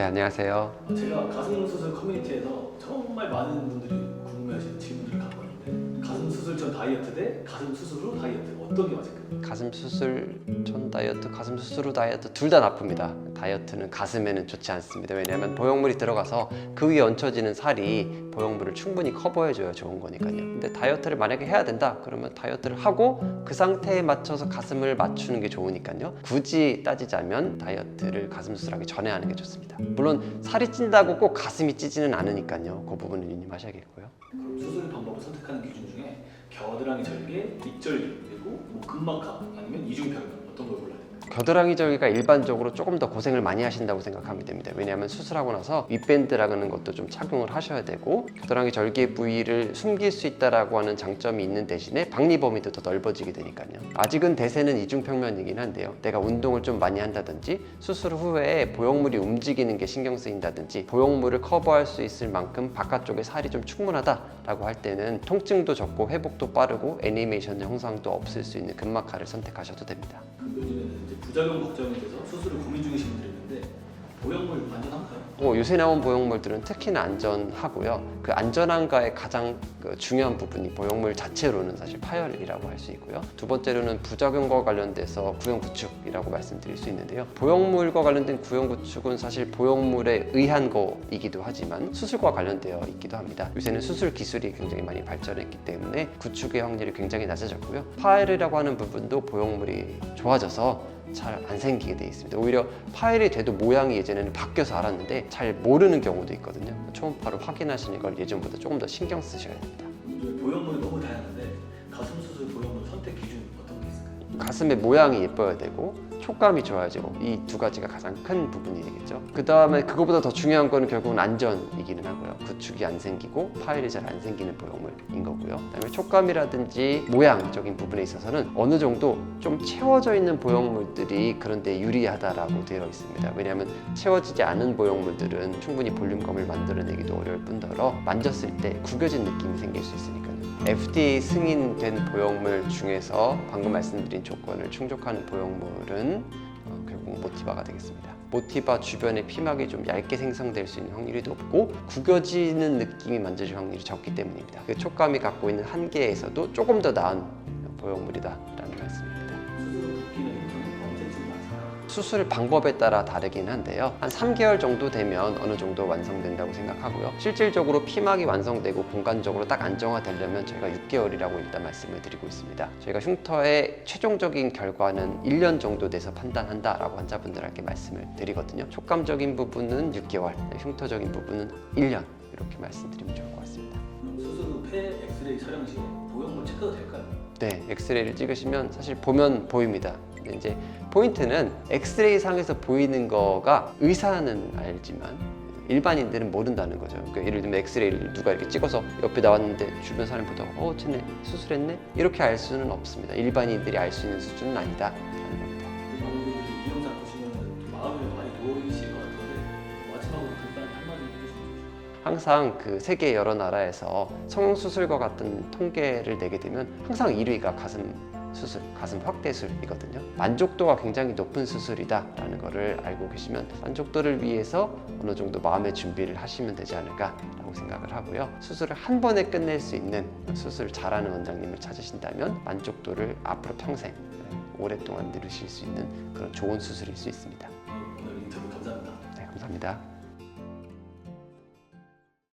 네, 안녕하세요. 제가 가슴 수술 커뮤니티에서 정말 많은 분들이 궁금해하시는 다이어트 대 가슴 수술 후 다이어트 어떤 게 맞을까요? 가슴 수술 전 다이어트, 가슴 수술 후 다이어트 둘 다 나쁩니다. 다이어트는 가슴에는 좋지 않습니다. 왜냐하면 보형물이 들어가서 그 위에 얹혀지는 살이 보형물을 충분히 커버해줘야 좋은 거니까요. 근데 다이어트를 만약에 해야 된다 그러면 다이어트를 하고 그 상태에 맞춰서 가슴을 맞추는 게 좋으니까요. 굳이 따지자면 다이어트를 가슴 수술하기 전에 하는 게 좋습니다. 물론 살이 찐다고 꼭 가슴이 찌지는 않으니까요. 그 부분은 유념하셔야겠고요. 그럼 수술 방법을 선택하는 기준 중에 겨드랑이 절개, 뒷절개 그리고 뭐 근막하 아니면 이중평면 어떤 걸 골라야 될까요? 겨드랑이 절개가 일반적으로 조금 더 고생을 많이 하신다고 생각하면 됩니다. 왜냐하면 수술하고 나서 윗밴드라는 것도 좀 착용을 하셔야 되고 겨드랑이 절개 부위를 숨길 수 있다라고 하는 장점이 있는 대신에 박리 범위도 더 넓어지게 되니까요. 아직은 대세는 이중평면이긴 한데요. 내가 운동을 좀 많이 한다든지 수술 후에 보형물이 움직이는 게 신경 쓰인다든지 보형물을 커버할 수 있을 만큼 바깥쪽에 살이 좀 충분하다라고 할 때는 통증도 적고 회복도 빠르고 애니메이션 형상도 없을 수 있는 근막하를 선택하셔도 됩니다. 부작용 걱정이 돼서 수술을 고민 중이신 분들이 있는데 보형물 안전한가요? 뭐 요새 나온 보형물들은 특히나 안전하고요. 그 안전한가의 가장 그 중요한 부분이 보형물 자체로는 사실 파열이라고 할 수 있고요. 두 번째로는 부작용과 관련돼서 구형 구축이라고 말씀드릴 수 있는데요. 보형물과 관련된 구형 구축은 사실 보형물에 의한 거이기도 하지만 수술과 관련되어 있기도 합니다. 요새는 수술 기술이 굉장히 많이 발전했기 때문에 구축의 확률이 굉장히 낮아졌고요. 파열이라고 하는 부분도 보형물이 좋아져서 잘 안 생기게 돼 있습니다. 오히려 파일이 돼도 모양이 예전에는 바뀌어서 알았는데 잘 모르는 경우도 있거든요. 초음파로 확인하시는 걸 예전보다 조금 더 신경 쓰셔야 됩니다. 보형물이 너무 다양한데 가슴의 모양이 예뻐야 되고 촉감이 좋아야죠. 이 두 가지가 가장 큰 부분이 되겠죠. 그 다음에 그거보다 더 중요한 거는 결국은 안전이기는 하고요. 구축이 안 생기고 파일이 잘 안 생기는 보형물인 거고요. 그다음에 촉감이라든지 모양적인 부분에 있어서는 어느 정도 좀 채워져 있는 보형물들이 그런데 유리하다라고 되어 있습니다. 왜냐하면 채워지지 않은 보형물들은 충분히 볼륨감을 만들어내기도 어려울 뿐더러 만졌을 때 구겨진 느낌이 생길 수 있으니까요. FDA 승인된 보형물 중에서 방금 말씀드린 조건을 충족하는 보형물은 어, 결국 모티바가 되겠습니다. 모티바 주변에 피막이 좀 얇게 생성될 수 있는 확률이 높고 구겨지는 느낌이 만져질 확률이 적기 때문입니다. 그 촉감이 갖고 있는 한계에서도 조금 더 나은 말씀입니다. 수술 방법에 따라 다르긴 한데요. 한 3개월 정도 되면 어느 정도 완성된다고 생각하고요. 실질적으로 피막이 완성되고 공간적으로 딱 안정화되려면 저희가 6개월이라고 일단 말씀을 드리고 있습니다. 저희가 흉터의 최종적인 결과는 1년 정도 돼서 판단한다라고 환자분들에게 말씀을 드리거든요. 촉감적인 부분은 6개월, 흉터적인 부분은 1년 이렇게 말씀드리면 좋을 것 같습니다. 수술 후 폐 엑스레이 촬영 시에 보형물 체크도 될까요? 네, 엑스레이를 찍으시면 사실 보면 보입니다. 근데 이제 포인트는 엑스레이 상에서 보이는 거가 의사는 알지만 일반인들은 모른다는 거죠. 그러니까 예를 들면 엑스레이를 누가 이렇게 찍어서 옆에 나왔는데 주변 사람이 보다가 어, 쟤네 수술했네? 이렇게 알 수는 없습니다. 일반인들이 알 수 있는 수준은 아니다. 항상 그 세계 여러 나라에서 성형수술과 같은 통계를 내게 되면 항상 1위가 가슴 수술, 가슴 확대술이거든요. 만족도가 굉장히 높은 수술이다라는 거를 알고 계시면 만족도를 위해서 어느 정도 마음의 준비를 하시면 되지 않을까라고 생각을 하고요. 수술을 한 번에 끝낼 수 있는 수술을 잘하는 원장님을 찾으신다면 만족도를 앞으로 평생 오랫동안 누리실 수 있는 그런 좋은 수술일 수 있습니다. 오늘 인터뷰 감사합니다. 네, 감사합니다.